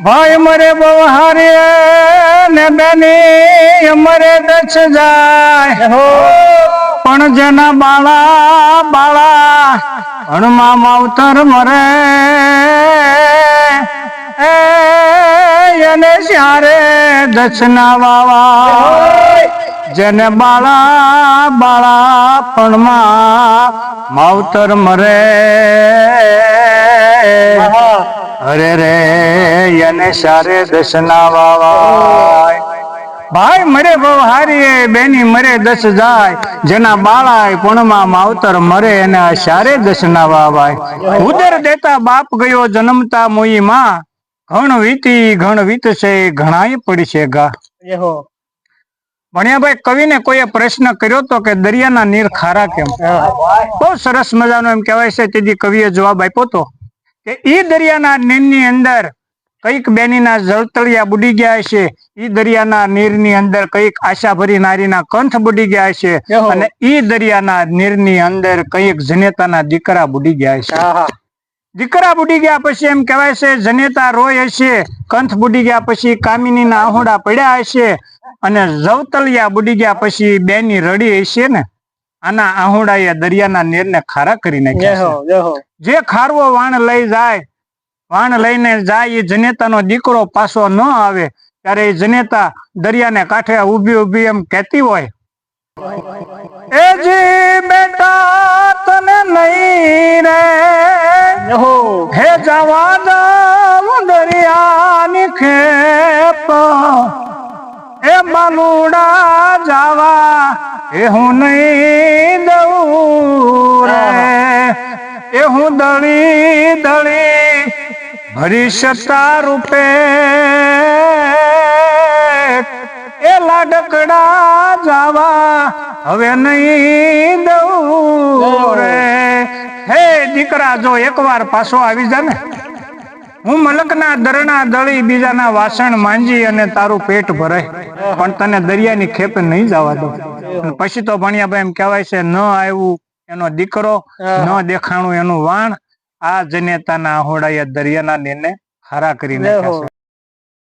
ભાઈ મરે બહુ હારી ને બેની મરે દક્ષ જાય હો. પણ જેના બાળા બાળા હણમાં માવતર મરે એને જ્યારે દક્ષના વાવા, જેને બાળા બાળા પણમાં માવતર મરે. અરે રે અને સારે દસના વાવાય ભાઈ મરે બહુ હારી બેની મરે દસ જાય. જેના બાળાય પૂર્ણમાં માવતર મરે એને આ સારે દસના વાવાય ઉદર દેતા બાપ ગયો જન્મતા મોઈ માં ઘણ વીતી ઘણ વીતશે ઘણાય પડશે ગા. ભણિયાભાઈ કવિને કોઈએ પ્રશ્ન કર્યો તો કે દરિયાના નીર ખારા કેમ? બહુ સરસ મજાનો એમ કહેવાય છે તેથી કવિએ જવાબ આપ્યો તો. કે ઈ દરિયાના નીરની અંદર કંઈક બેનીના જળતળિયા બુડી ગયા છે. ઈ દરિયાના નીરની અંદર કંઈક આશાભરી નારીના કંઠ બુડી ગયા છે. અને ઈ દરિયાના નીરની અંદર કંઈક જનેતાના દીકરા બુડી ગયા છે. દીકરા બુડી ગયા પછી એમ કહેવાય છે જનેતા રોય હશે કંઠ બુડી ગયા પછી કામિનીના આહોડા પડ્યા હશે અને જવતલિયા બુડી ગયા પછી બેની રડી હશે ને. આના આહોડાએ દરિયાના નીરને ખારા કરી નાખ્યા જે ખારવો વાણ લઈ જાય વાણ લઈને જાય એ જનેતાનો દીકરો પાછો ન આવે ત્યારે એ જનેતા દરિયાને કાંઠે ઊભી ઊભી એમ કહેતી હોય. એ જી બેટા તને નહીં રે. હે જવા દઉં દરિયાની ખેપ. એ બાલુડા જાવા એ હું નહીં દઉં રે. એ હું દળી દળી ભરી સત્તા રૂપે. એ લાડકડા જાવા હવે નહીં દઉં રે. હે દીકરા, જો એકવાર પાછો આવી જા ને. હું મલકના દરણા દળી બીજાના વાસણ માંજી અને તારું પેટ ભરાય. પણ તને દરિયાની ખેપે નહીં જવા દો અને પછી તો ભણ્યા એમ કહેવાય છે ન આવ્યું એનો દીકરો ન દેખાણું એનું વાણ. આ જનેતાના હોડાએ દરિયાના નીરને હરા કરી નાખ્યા છે.